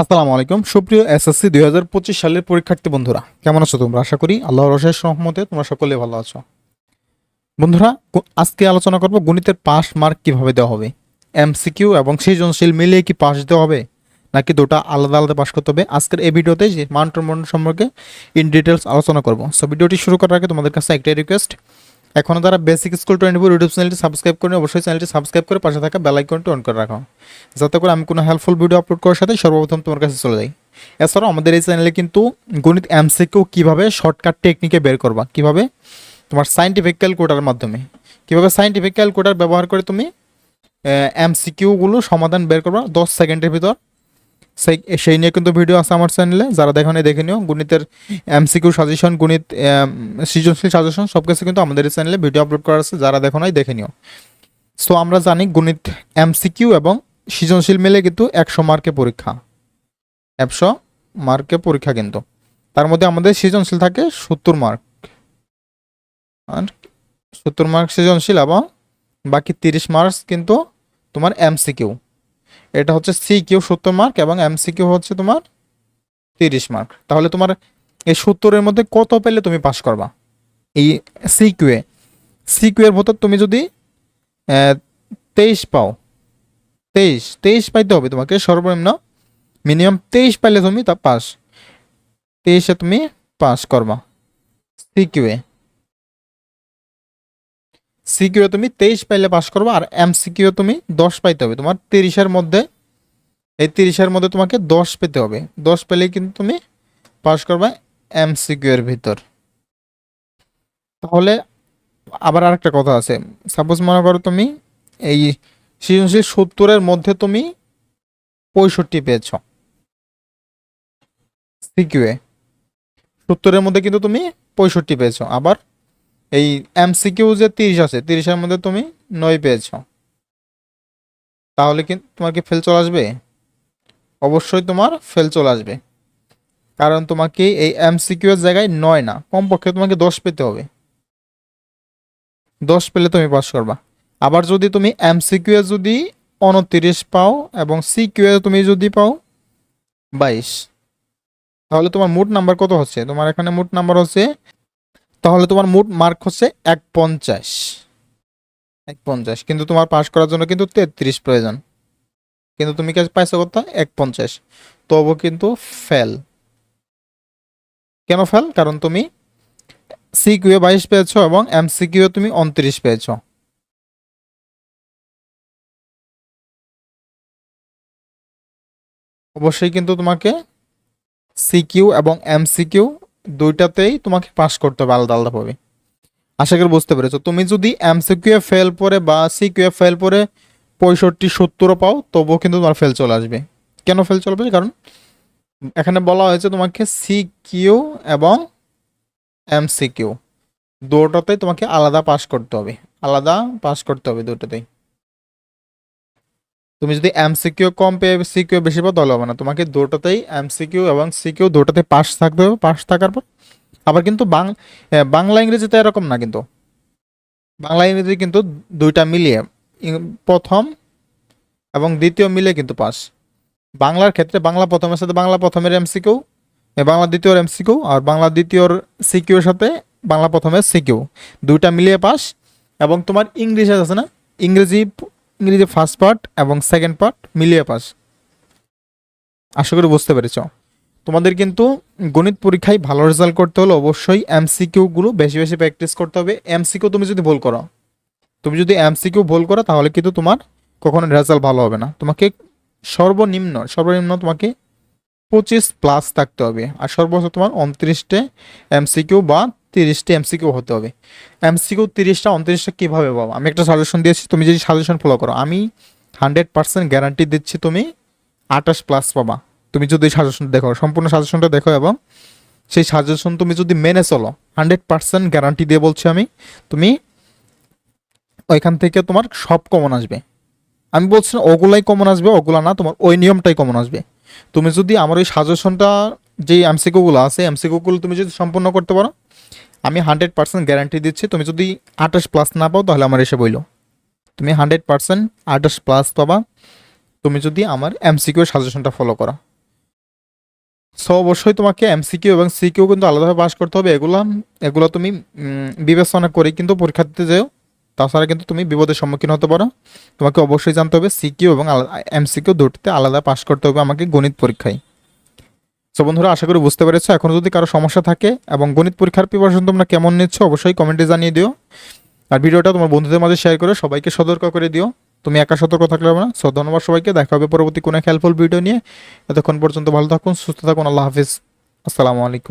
আসসালামু আলাইকুম। সুপ্রিয় এসএসসি দুই হাজার পঁচিশ সালের পরীক্ষার্থী বন্ধুরা, কেমন আছো তোমরা? আশা করি আল্লাহ অশেষ রহমতে তোমরা সকলে ভালো আছো। বন্ধুরা আজকে আলোচনা করব গণিতের পাস মার্ক কীভাবে দেওয়া হবে? এমসিকিউ এবং সৃজনশীল মিলিয়ে কি পাস দেওয়া হবে, নাকি দুটা আলাদা আলাদা পাস করতে হবে? আজকের এই ভিডিওতে যে মন্ডল সম্পর্কে ইন ডিটেলস আলোচনা করব। সো ভিডিওটি শুরু করার আগে তোমাদের কাছে একটাই রিকোয়েস্ট এখনও যারা basic school twenty four YouTube চ্যানেলটি সাবস্ক্রাইব করে অবশ্যই চ্যানেলটি সাবস্ক্রাইব করে পাশে থাকা বেল আইকনটি অন করে রাখো। যাতে করে আমি কোনো হেল্পফুল ভিডিও আপলোড করার সাথে সর্বপ্রথম তোমার কাছে চলে যাই। এছাড়াও আমাদের এই চ্যানেলে কিন্তু গণিত এমসিকিউ কীভাবে শর্টকাট টেকনিকে বের করবা, কীভাবে? তোমার সাইন্টিফিক ক্যালকুলেটারের মাধ্যমে। কীভাবে সাইন্টিফিক ক্যালকুলেটার ব্যবহার করে তুমি এমসিকিউগুলো সমাধান বের করবা দশ সেকেন্ডের ভিতর। সেই সেই নিয়ে কিন্তু ভিডিও আছে আমার চ্যানেলে যারা দেখো দেখে নিও। গণিতের এমসিকিউ সাজেশন গণিত সৃজনশীল সাজেশন সব কিছু কিন্তু আমাদের এই চ্যানেলে ভিডিও আপলোড করা আছে। যারা দেখো নাই, দেখে নিও। সো আমরা জানি গণিত এমসিকিউ এবং সৃজনশীল মিলে কিন্তু একশো মার্কে পরীক্ষা। একশো মার্কে পরীক্ষা কিন্তু। তার মধ্যে আমাদের সৃজনশীল থাকে সত্তর মার্ক। আর সত্তর মার্ক সৃজনশীল এবং বাকি তিরিশ মার্কস কিন্তু তোমার এমসিকিউ এটা হচ্ছে সি কিউ সত্তর মার্ক এবং এমসিকিউ হচ্ছে তোমার তিরিশ মার্ক। তাহলে তোমার এই সত্তরের মধ্যে কত পেলে তুমি পাস করবা? এই সি কিউয়ে সি কিউ এর ভেতর তুমি যদি তেইশ পাও, তেইশ তেইশ পাইতে হবে তোমাকে সর্বনিম্ন। মিনিমাম তেইশ পাইলে তুমি তা পাস। তেইশে তুমি পাস করবা। সি সিকিউএ সিকিউএ তুমি তেইশ পাইলে পাস করব আর এম সিকিউ তুমি দশ পাইতে হবে। তোমার তিরিশের মধ্যে, এই তিরিশের মধ্যে তোমাকে দশ পেতে হবে। দশ পেলে কিন্তু তুমি পাস করবা এম সিকিউ এর ভিতর। তাহলে আবার আরেকটা কথা আছে। সাপোজ মনে করো তুমি এই সৃজনশীল সত্তরের মধ্যে তুমি পঁয়ষট্টি পেয়েছ সিকিউএ সত্তরের মধ্যে কিন্তু তুমি পঁয়ষট্টি পেয়েছ। আবার এই এমসিকিউ যে তিরিশ আছে, তিরিশের মধ্যে তুমি নয় পেয়েছ। তাহলে কি তোমার কি ফেল চলে আসবে? অবশ্যই তোমার ফেল চলে আসবে। কারণ তোমাকে এই এমসিকিউ এর জায়গায় নয় না, কমপক্ষে তোমাকে দশ পেতে হবে। দশ পেলে তুমি পাস করবা। আবার যদি তুমি এমসিকিউ এ যদি উনত্রিশ পাও এবং সিকিউ এ তুমি যদি পাও বাইশ, তাহলে তোমার মোট নাম্বার কত হচ্ছে? তোমার এখানে মোট নাম্বার হচ্ছে তাহলে তোমার মোট মার্ক হচ্ছে এক পঞ্চাশ এক পঞ্চাশ কিন্তু তোমার পাস করার জন্য কিন্তু তেত্রিশ প্রয়োজন। কিন্তু তুমি কাছে পাইছো কত এক পঞ্চাশ তবু কিন্তু ফেল কেন ফেল কারণ তুমি সিকিউ বাইশ পেয়েছ এবং এমসিকিউ তুমি উনত্রিশ পেয়েছ। অবশ্যই কিন্তু তোমাকে সিকিউ এবং এমসিকিউ দুইটাতেই তোমাকে পাস করতে হবে, আলাদা আলাদাভাবে আশা করি বুঝতে পেরেছ। তুমি যদি এমসিকিউ ফেল পরে বা সিকিউ ফেল পরে পঁয়ষট্টি, সত্তরও পাও, তবুও কিন্তু তোমার ফেল চলে আসবে। কেন ফেল চলে কারণ এখানে বলা হয়েছে তোমাকে সিকিউ এবং এমসিকিউ দুটোতেই তোমাকে আলাদা পাস করতে হবে। আলাদা পাস করতে হবে দুটোতেই। তুমি যদি এমসিকিউ কম পেয়ে সিকিউ বেশি পাও তাহলে হবে না, তোমাকে দুটোতেই এমসিকিউ এবং সিকিউ দুটোতে পাস থাকতে হবে পাস থাকার পর। আবার কিন্তু বাং বাংলা ইংরেজিতে এরকম না কিন্তু। বাংলা ইংরেজি কিন্তু দুইটা মিলিয়ে প্রথম এবং দ্বিতীয় মিলিয়ে কিন্তু পাস বাংলার ক্ষেত্রে বাংলা প্রথমের সাথে বাংলা প্রথমের এমসিকিউ বাংলা দ্বিতীয়র এমসিকিউ আর বাংলা দ্বিতীয়র সিকিউর সাথে বাংলা প্রথমের সিকিউ দুইটা মিলিয়ে পাস এবং তোমার ইংলিশ আছে না? ইংরেজি ইংরেজি ফার্স্ট পার্ট এবং সেকেন্ড পার্ট মিলিয়ে পাস আশা করি বুঝতে পেরেছ। তোমাদের কিন্তু গণিত পরীক্ষায় ভালো রেজাল্ট করতে হলে অবশ্যই এমসিকিউগুলো বেশি বেশি প্র্যাকটিস করতে হবে। এমসিকিউ তুমি যদি ভুল করো, তুমি যদি এমসিকিউ ভুল করো, তাহলে কিন্তু তোমার কখনো রেজাল্ট ভালো হবে না। তোমাকে সর্বনিম্ন সর্বনিম্ন তোমাকে পঁচিশ প্লাস থাকতে হবে। আর সর্বোচ্চ তোমার উনত্রিশটে এমসিকিউ বা তিরিশটি এমসিকিউ হতে হবে। এমসিকিউ তিরিশটা, উনত্রিশটা কীভাবে পাবো? আমি একটা সাজেশন দিয়েছি, তুমি যদি সাজেশন ফলো করো। আমি হান্ড্রেড পার্সেন্ট গ্যারান্টি দিচ্ছি তুমি আঠাশ প্লাস পাবা। তুমি যদি সাজেশনটা দেখো, সম্পূর্ণ সাজেশনটা দেখো এবং সেই সাজেশন তুমি যদি মেনে চলো হান্ড্রেড পার্সেন্ট গ্যারান্টি দিয়ে বলছি আমি, তুমি ওইখান থেকে তোমার সব কমন আসবে। আমি বলছি না ওগুলাই কমন আসবে, ওগুলা না, তোমার ওই নিয়মটাই কমন আসবে। তুমি যদি আমার ওই সাজেশনটা যে এমসিকিউগুলো আছে, এমসিকিউগুলো তুমি যদি সম্পূর্ণ করতে পারো আমি হান্ড্রেড পার্সেন্ট গ্যারান্টি দিচ্ছি, তুমি যদি আঠাশ প্লাস না পাও তাহলে আমার এসে বইল। তুমি হান্ড্রেড পার্সেন্ট আঠাশ প্লাস পাবা, তুমি যদি আমার এমসিকিউ সাজেশনটা ফলো করো। সো অবশ্যই তোমাকে এমসিকিউ এবং সিকিউ কিন্তু আলাদাভাবে পাস করতে হবে, এগুলো এগুলো তুমি বিবেচনা করে কিন্তু পরীক্ষা দিতে যেও। তাছাড়া কিন্তু তুমি বিপদের সম্মুখীন হতে পারো। তোমাকে অবশ্যই জানতে হবে সিকিউ এবং এমসিকিউ দুটিতে আলাদা পাস করতে হবে আমাকে গণিত পরীক্ষায়। সো বন্ধুরা, আশা করি বুঝতে পেরেছ। এখন যদি কারও সমস্যা থাকে এবং গণিত পরীক্ষার প্রিপারেশন তোমরা কেমন নিচ্ছ, অবশ্যই কমেন্টে জানিয়ে দিও। আর ভিডিওটা তোমার বন্ধুদের মাঝে শেয়ার করে সবাইকে সতর্ক করে দিও। তুমি একা সতর্ক থাকলে না। সো ধন্যবাদ সবাইকে। দেখা হবে পরবর্তী কোনো হেল্পফুল ভিডিও নিয়ে। এতক্ষণ পর্যন্ত ভালো থাকুন, সুস্থ থাকুন। আল্লাহ হাফিজ। আসসালামু আলাইকুম।